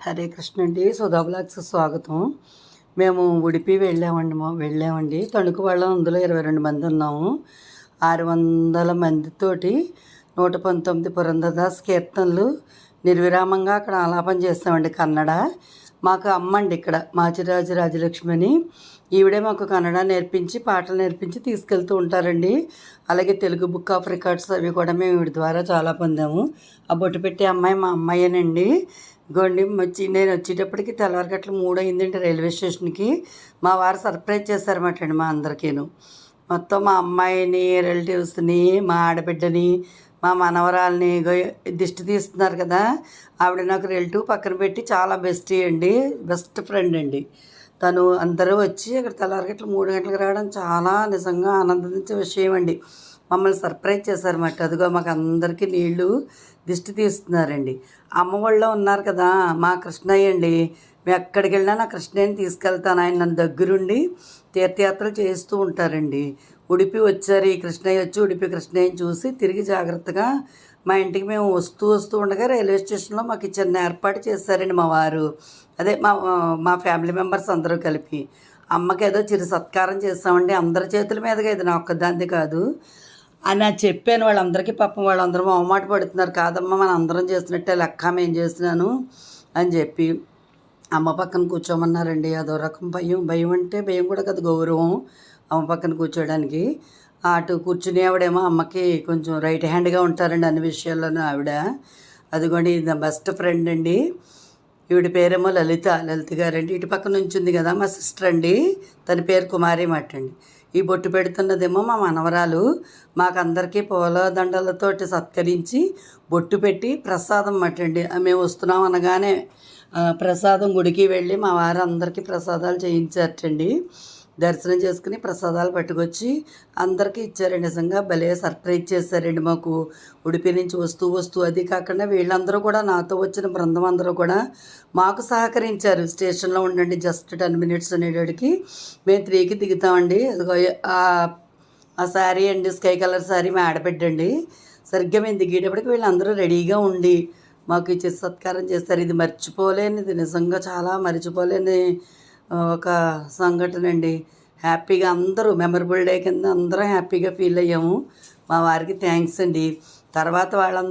హరే కృష్ణ అండి. సుధా బ్లాగ్స్ స్వాగతం. మేము ఉడిపి వెళ్ళామండి మా వెళ్ళామండి. తణుకు వాళ్ళం అందులో ఇరవై రెండు మంది ఉన్నాము. ఆరు వందల మందితోటి నూట పంతొమ్మిది పురంధదాస్ కీర్తనలు నిర్విరామంగా అక్కడ ఆలాపన చేస్తామండి కన్నడ. మాకు అమ్మండి ఇక్కడ మాచిరాజు రాజలక్ష్మి అని ఈవిడే మాకు కన్నడ నేర్పించి పాటలు నేర్పించి తీసుకెళ్తూ ఉంటారండి. అలాగే తెలుగు బుక్ ఆఫ్ రికార్డ్స్ అవి కూడా మేము వీడి ద్వారా చాలా పొందాము. ఆ బొట్టు పెట్టే అమ్మాయి మా అమ్మాయేనండి. గోండి వచ్చి నేను వచ్చేటప్పటికి తెల్లవారి గట్ల మూడు అయిందండి రైల్వే స్టేషన్కి. మా వారు సర్ప్రైజ్ చేశారన్నమాట అండి మా అందరికీను. మొత్తం మా అమ్మాయిని రిలేటివ్స్ని మా ఆడబిడ్డని మా మనవరాల్ని దిష్టి తీస్తున్నారు కదా ఆవిడ నాకు రిలేటివ్ పక్కన పెట్టి చాలా బెస్ట్ అండి బెస్ట్ ఫ్రెండ్ అండి. తను అందరూ వచ్చి అక్కడ తెల్లారగట్ల మూడు గంటలకు రావడం చాలా నిజంగా ఆనందించే విషయం అండి. మమ్మల్ని సర్ప్రైజ్ చేశారన్నమాట అదిగో మాకు అందరికీ నీళ్ళు దిష్టి తీస్తున్నారండి. అమ్మ ఉన్నారు కదా మా కృష్ణయ్య అండి. మేము ఎక్కడికి వెళ్ళినా నా కృష్ణయ్యని తీసుకెళ్తాను. ఆయన నన్ను దగ్గరుండి తీర్థయాత్రలు చేస్తూ ఉంటారండి. ఉడిపి వచ్చారు ఈ కృష్ణయ్య వచ్చి ఉడిపి కృష్ణయ్యని చూసి తిరిగి జాగ్రత్తగా మా ఇంటికి మేము వస్తూ వస్తూ ఉండగా రైల్వే స్టేషన్లో మాకు చిన్న ఏర్పాటు చేశారండి మా వారు. అదే మా మా ఫ్యామిలీ మెంబర్స్ అందరూ కలిపి. అమ్మకి ఏదో చిరు సత్కారం చేస్తామండి అందరి చేతుల మీదుగా ఇది నా ఒక్కదాంది కాదు. అని నాకు చెప్పాను వాళ్ళందరికీ పాపం వాళ్ళందరూ మొహమాట పడుతున్నారు. కాదమ్మా మనం అందరం చేసినట్టే లెక్క మేము చేసినాను అని చెప్పి అమ్మ పక్కన కూర్చోమన్నారండి. అదో రకం భయం. భయం అంటే భయం కూడా కదా గౌరవం. అమ్మ పక్కన కూర్చోడానికి అటు కూర్చుని ఆవిడేమో అమ్మకి కొంచెం రైట్ హ్యాండ్గా ఉంటారండి అన్ని విషయాల్లోనూ ఆవిడ. అదిగోండి ఇది నా బెస్ట్ ఫ్రెండ్ అండి. ఈవిడ పేరేమో లలిత లలిత గారండి. ఇటు పక్కన నుంచి ఉంది కదా మా సిస్టర్ అండి. తన పేరు కుమారి మాట అండి. ఈ బొట్టు పెడుతున్నదేమో మా మనవరాలు. మాకందరికీ పూలదండలతో సత్కరించి బొట్టు పెట్టి ప్రసాదం మట్టండి మేము వస్తున్నాం అనగానే ప్రసాదం గుడికి వెళ్ళి మా వారందరికీ ప్రసాదాలు చేయించారటండి. దర్శనం చేసుకుని ప్రసాదాలు పట్టుకొచ్చి అందరికీ ఇచ్చారండి నిజంగా భలే సర్ప్రైజ్ చేశారండి మాకు. ఉడిపి నుంచి వస్తూ వస్తూ అది కాకుండా వీళ్ళందరూ కూడా నాతో వచ్చిన బృందం అందరూ కూడా మాకు సహకరించారు. స్టేషన్లో ఉండండి జస్ట్ టెన్ మినిట్స్ అనేటికి మేము త్రీకి దిగుతామండి. అదిగో ఆ శారీ అండి స్కై కలర్ శారీ మా ఆడబిడ్డండి. సరిగ్గా మేము దిగేటప్పటికి వీళ్ళందరూ రెడీగా ఉండి మాకు ఇచ్చి సత్కారం చేస్తారు. ఇది మర్చిపోలేనిది. నిజంగా చాలా మర్చిపోలేని ఒక సంఘటన అండి. హ్యాపీగా అందరూ మెమరబుల్ డే కింద అందరం హ్యాపీగా ఫీల్ అయ్యాము. మా వారికి థ్యాంక్స్ అండి. తర్వాత వాళ్ళందరూ